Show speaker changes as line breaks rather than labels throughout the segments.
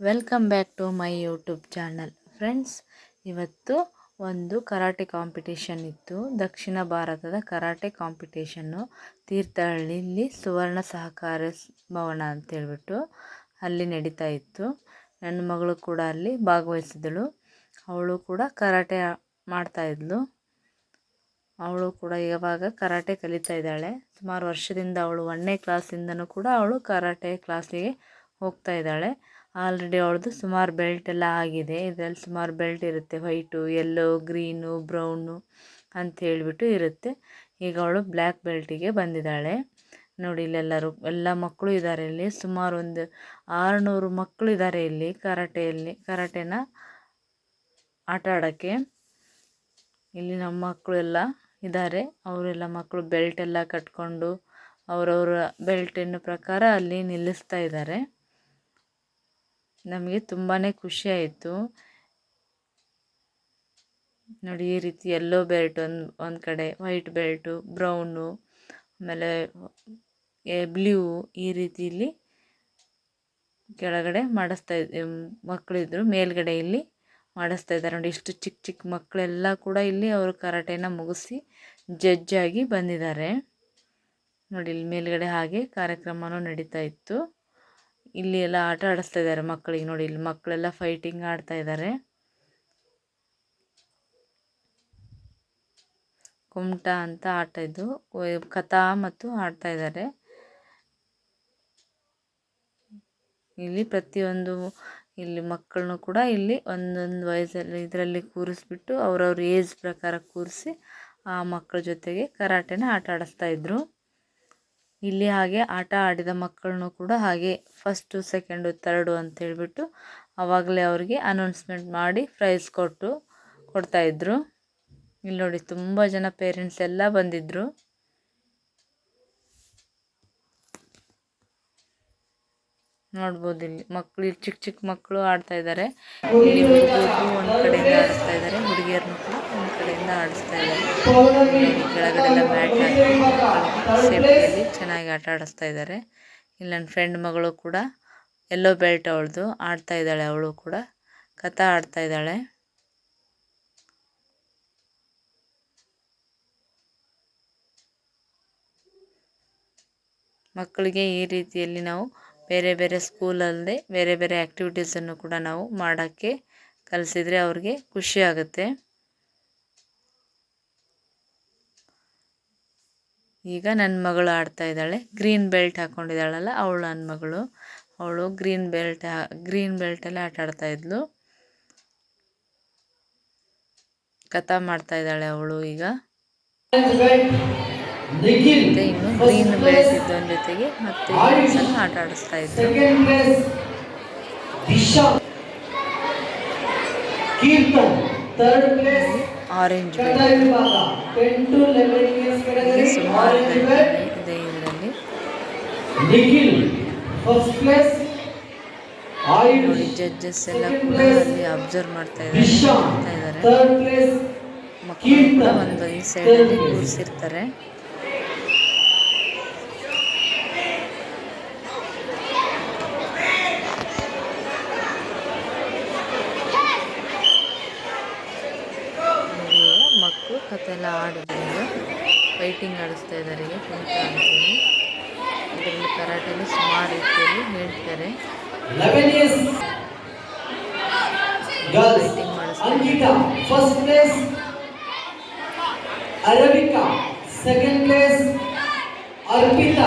Welcome back to my YouTube channel friends ಇವತ್ತು ಒಂದು karate competition ಇತ್ತು. ದಕ್ಷಿಣ ಭಾರತದ ಕರಾಟೆ ಕಾಂಪಿಟೇಷನ್ನು ತೀರ್ಥಹಳ್ಳಿಲಿ ಸುವರ್ಣ ಸಹಕಾರ ಭವನ ಅಂತೇಳ್ಬಿಟ್ಟು ಅಲ್ಲಿ ನಡೀತಾ ಇತ್ತು. ನನ್ನ ಮಗಳು ಕೂಡ ಅಲ್ಲಿ ಭಾಗವಹಿಸಿದಳು. ಅವಳು ಕೂಡ ಕರಾಟೆ ಮಾಡ್ತಾಯಿದ್ಲು ಅವಳು ಕೂಡ ಇವಾಗ ಕರಾಟೆ ಕಲಿತಾ ಇದ್ದಾಳೆ. ಸುಮಾರು ವರ್ಷದಿಂದ ಅವಳು ಒಂದನೇ ಕ್ಲಾಸಿಂದನೂ ಕೂಡ ಅವಳು ಕರಾಟೆ ಕ್ಲಾಸಿಗೆ ಹೋಗ್ತಾ ಇದ್ದಾಳೆ. ಆಲ್ರೆಡಿ ಅವಳದು ಸುಮಾರು ಬೆಲ್ಟ್ ಎಲ್ಲ ಆಗಿದೆ. ಇದರಲ್ಲಿ ಸುಮಾರು ಬೆಲ್ಟ್ ಇರುತ್ತೆ. ವೈಟು ಯೆಲ್ಲೋ ಗ್ರೀನು, ಬ್ರೌನು ಅಂತ ಹೇಳಿಬಿಟ್ಟು ಇರುತ್ತೆ. ಈಗ ಅವಳು ಬ್ಲ್ಯಾಕ್ ಬೆಲ್ಟಿಗೆ ಬಂದಿದ್ದಾಳೆ. ನೋಡಿ, ಇಲ್ಲೆಲ್ಲರೂ, ಎಲ್ಲ ಮಕ್ಕಳು ಇದ್ದಾರೆ ಇಲ್ಲಿ. ಸುಮಾರು ಒಂದು ಆರುನೂರು ಮಕ್ಕಳು ಇದ್ದಾರೆ ಇಲ್ಲಿ ಕರಾಟೆಯಲ್ಲಿ, ಕರಾಟೆನ ಆಟ ಆಡೋಕ್ಕೆ. ಇಲ್ಲಿ ನಮ್ಮ ಮಕ್ಕಳು ಎಲ್ಲ ಇದ್ದಾರೆ ಅವರೆಲ್ಲ ಮಕ್ಕಳು ಬೆಲ್ಟ್ ಎಲ್ಲ ಕಟ್ಕೊಂಡು, ಅವರವರ ಬೆಲ್ಟಿನ ಪ್ರಕಾರ ಅಲ್ಲಿ ನಿಲ್ಲಿಸ್ತಾ ಇದ್ದಾರೆ ನಮಗೆ ತುಂಬಾ ಖುಷಿ ಆಯಿತು. ನೋಡಿ, ಈ ರೀತಿ ಯೆಲ್ಲೋ ಬೆಲ್ಟ್ ಒಂದು ಒಂದು ಕಡೆ ವೈಟ್ ಬೆಲ್ಟು ಬ್ರೌನು ಆಮೇಲೆ ಬ್ಲೂ ಈ ರೀತಿಯಲ್ಲಿ ಕೆಳಗಡೆ ಮಾಡಿಸ್ತಾ ಇದ್ ಮಕ್ಕಳಿದ್ರು ಮೇಲ್ಗಡೆ ಇಲ್ಲಿ ಮಾಡಿಸ್ತಾ ಇದ್ದಾರೆ. ನೋಡಿ, ಇಷ್ಟು ಚಿಕ್ಕ ಚಿಕ್ಕ ಮಕ್ಕಳೆಲ್ಲ ಕೂಡ ಇಲ್ಲಿ ಅವರು ಕರಾಟೆನ ಮುಗಿಸಿ ಜಡ್ಜ್ ಬಂದಿದ್ದಾರೆ. ನೋಡಿ, ಇಲ್ಲಿ ಮೇಲ್ಗಡೆ ಹಾಗೆ ಕಾರ್ಯಕ್ರಮನೂ ನಡೀತಾ ಇತ್ತು. ಇಲ್ಲಿ ಎಲ್ಲ ಆಟ ಆಡಿಸ್ತಾ ಇದ್ದಾರೆ ಮಕ್ಕಳಿಗೆ ನೋಡಿ, ಇಲ್ಲಿ ಮಕ್ಕಳೆಲ್ಲ ಫೈಟಿಂಗ್ ಆಡ್ತಾ ಇದ್ದಾರೆ ಕುಮಟ ಅಂತ ಆಟ ಇದು ಕಥಾ ಮತ್ತು ಆಡ್ತಾ ಇದ್ದಾರೆ ಇಲ್ಲಿ ಪ್ರತಿಯೊಂದು, ಇಲ್ಲಿ ಮಕ್ಕಳನ್ನು ಕೂಡ ಇಲ್ಲಿ ಒಂದೊಂದು ವಯಸ್ಸಲ್ಲಿ, ಇದರಲ್ಲಿ ಕೂರಿಸ್ಬಿಟ್ಟು ಅವ್ರವ್ರ ಏಜ್ ಪ್ರಕಾರ ಕೂರಿಸಿ ಆ ಮಕ್ಕಳ ಜೊತೆಗೆ ಕರಾಟೆನ ಆಟ ಆಡಿಸ್ತಾ ಇದ್ರು. ಇಲ್ಲಿ ಹಾಗೆ ಆಟ ಆಡಿದ ಮಕ್ಕಳನ್ನು ಕೂಡ ಹಾಗೆ ಫಸ್ಟು ಸೆಕೆಂಡು ತರ್ಡು ಅಂತ ಹೇಳಿಬಿಟ್ಟು ಆವಾಗಲೇ ಅವ್ರಿಗೆ ಅನೌನ್ಸ್ಮೆಂಟ್ ಮಾಡಿ ಪ್ರೈಸ್ ಕೊಟ್ಟು ಕೊಡ್ತಾಯಿದ್ರು ಇಲ್ಲಿ ನೋಡಿ ತುಂಬ ಜನ ಪೇರೆಂಟ್ಸ್ ಎಲ್ಲ ಬಂದಿದ್ದರು ನೋಡ್ಬೋದು ಇಲ್ಲಿ ಮಕ್ಕಳು ಇಲ್ಲಿ ಚಿಕ್ಕ ಚಿಕ್ಕ ಮಕ್ಕಳು ಆಡ್ತಾ ಇದ್ದಾರೆ. ಇಲ್ಲಿ ಒಂದು ಕಡೆಯಿಂದ ಆಡಿಸ್ತಾ ಇದ್ದಾರೆ ಒಂದು ಕಡೆಯಿಂದ ಆಡಿಸ್ತಾ ಇದ್ದಾರೆ. ಕೆಳಗಡೆ ಎಲ್ಲ ಮ್ಯಾಟ್ ಹಾಕಿ ಚೆನ್ನಾಗಿ ಆಟ ಆಡಿಸ್ತಾ ಇದ್ದಾರೆ. ಇಲ್ಲಿ ನನ್ನ ಫ್ರೆಂಡ್ ಮಗಳು ಕೂಡ ಎಲ್ಲೋ ಬೆಲ್ಟ್ ಅವಳದು. ಆಡ್ತಾ ಇದ್ದಾಳೆ ಅವಳು ಕೂಡ. ಕಥಾ ಆಡ್ತಾ ಇದ್ದಾಳೆ. ಮಕ್ಕಳಿಗೆ ಈ ರೀತಿಯಲ್ಲಿ ನಾವು ಬೇರೆ ಬೇರೆ ಸ್ಕೂಲಲ್ಲದೆ ಬೇರೆ ಬೇರೆ ಆ್ಯಕ್ಟಿವಿಟೀಸನ್ನು ಕೂಡ ನಾವು ಮಾಡೋಕ್ಕೆ ಕಲಿಸಿದ್ರೆ ಅವ್ರಿಗೆ ಖುಷಿ ಆಗುತ್ತೆ. ಈಗ ನನ್ನ ಮಗಳು ಆಡ್ತಾ ಇದ್ದಾಳೆ. ಗ್ರೀನ್ ಬೆಲ್ಟ್ ಹಾಕ್ಕೊಂಡಿದ್ದಾಳಲ್ಲ ಅವಳು ನನ್ನ ಮಗಳು. ಅವಳು ಗ್ರೀನ್ ಬೆಲ್ಟ್ ಗ್ರೀನ್ ಬೆಲ್ಟಲ್ಲಿ ಆಟ ಆಡ್ತಾ ಇದ್ಲು. ಕಥಾ ಮಾಡ್ತಾ ಇದ್ದಾಳೆ ಅವಳು ಈಗ. ಮತ್ತೆ ಇನ್ನು ಗ್ರೀನ್ ಬೆಲ್ಟ್ ಇದ್ದವನ ಜೊತೆಗೆ ಮತ್ತೆ ಆಟ ಆಡಿಸ್ತಾ ಇದ್ರು
Keerthan third place
orange belt ಸುಮಾರು ಇದೆ ಇದರಲ್ಲಿ. ಜಡ್ಜಸ್ ಎಲ್ಲ ಕೂಡ ಅಲ್ಲಿ ಅಬ್ಸರ್ವ್ ಮಾಡ್ತಾ ಇದ್ದಾರೆ ನೋಡ್ತಾ ಇದ್ದಾರೆ. ಮಕ್ಕಳು ಕೂಡ ಒಂದು ಈ ಸೈಡಲ್ಲಿ ಕೂರಿಸಿರ್ತಾರೆ ನೋಡಿ ಈಗ ಮಕ್ಕಳು ಕತೆ ಎಲ್ಲ ಆಡೋದ್ರಿಂದ ಫೈಟಿಂಗ್ ಆಡಿಸ್ತಾ ಇದ್ದಾರೆ. ಈಗ ಕುಣಿತ ಆಡ್ತೀವಿ ಇದರಲ್ಲಿ ಕರಾಟೆಯಲ್ಲಿ ಸುಮಾರು ರೀತಿಯಲ್ಲಿ ಹೇಳ್ತಾರೆ. ಫೈಟಿಂಗ್ ಮಾಡಿಸ್ತಾ
Ankita first place Arabika second place Arpita.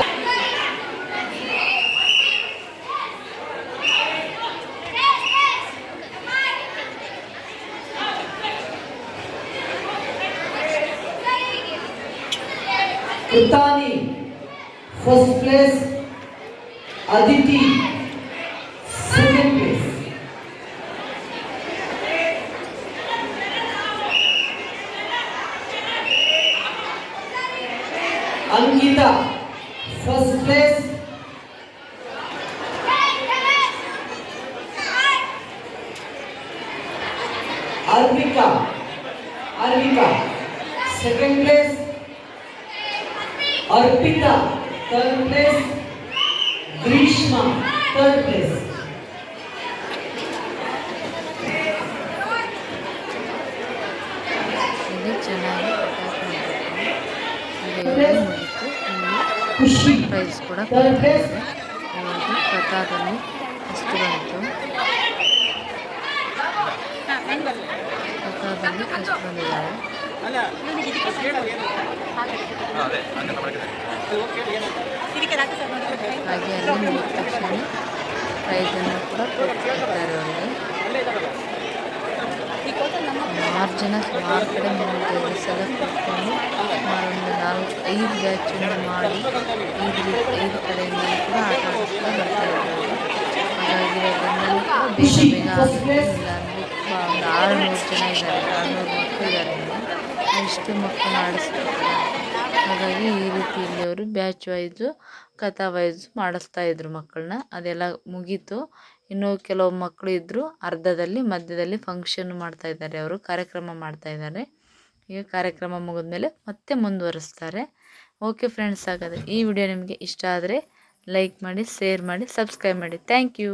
ಕೃತಾನಿ first place Aditi second place Arpita third place Grishma third place Khushi
prize ಕೂಡ ಪ್ರತಾಪನ್ನು ಫಸ್ಟ್ ಬಂತು ಪ್ರತಾಪಲ್ಲಿ ಫಸ್ಟ್ ಬಂದಿದ್ದಾರೆ ಹಾಗೆ ಅಲ್ಲಿ ಮುಗಿದ ತಕ್ಷಣ ಪ್ರೈಸನ್ನು ಕೂಡ ಕೊಡ್ತಿದ್ದಾರೆ ಅವರಿಗೆ. ಸುಮಾರು ಜನ ಸುಮಾರು ಕಡೆ ಮೂವತ್ತೈದು ಸಲ ಕೂತ್ಕೊಂಡು ಸುಮಾರು ಒಂದು ನಾಲ್ಕು ಐದು ಬ್ಯಾಚನ್ನು ಮಾಡಿ ಐದು ಐದು ಕಡೆಯಿಂದ ಕೂಡ ಆಟ ಆಡಿಸ್ತಾ ಬರ್ತಾ ಇದ್ದಾರೆ. ಹಾಗಾಗಿ ಅದನ್ನೆಲ್ಲ ಕೂಡ ಬೇಗ ಬೇಗ ಆಗಿಲ್ಲ ಇಲ್ಲ ಅಂದರೆ ಒಂದು ಆರುನೂರು ಜನ ಇದ್ದಾರೆ. ಆರುನೂರು ಮಕ್ಕಳು ಇದ್ದಾರೆ. ಇಷ್ಟು ಮಕ್ಕಳು ಮಾಡಿಸ್ತಾರೆ ಹಾಗಾಗಿ ಈ ರೀತಿಯಲ್ಲಿ ಅವರು ಬ್ಯಾಚ್ ವೈಸು ಕಥಾ ವೈಸು ಮಾಡಿಸ್ತಾ ಇದ್ರು ಮಕ್ಕಳನ್ನ ಅದೆಲ್ಲ ಮುಗೀತು. ಇನ್ನೂ ಕೆಲವು ಮಕ್ಕಳು ಇದ್ದರು ಅರ್ಧದಲ್ಲಿ, ಮಧ್ಯದಲ್ಲಿ ಫಂಕ್ಷನ್ ಮಾಡ್ತಾ ಇದ್ದಾರೆ ಅವರು, ಕಾರ್ಯಕ್ರಮ ಮಾಡ್ತಾ ಇದ್ದಾರೆ. ಈಗ ಕಾರ್ಯಕ್ರಮ ಮುಗಿದ್ಮೇಲೆ ಮತ್ತೆ ಮುಂದುವರಿಸ್ತಾರೆ. ಓಕೆ ಫ್ರೆಂಡ್ಸ್ ಹಾಗಾದರೆ ಈ ವಿಡಿಯೋ ನಿಮಗೆ ಇಷ್ಟ ಆದರೆ ಲೈಕ್ ಮಾಡಿ ಶೇರ್ ಮಾಡಿ ಸಬ್ಸ್ಕ್ರೈಬ್ ಮಾಡಿ. Thank you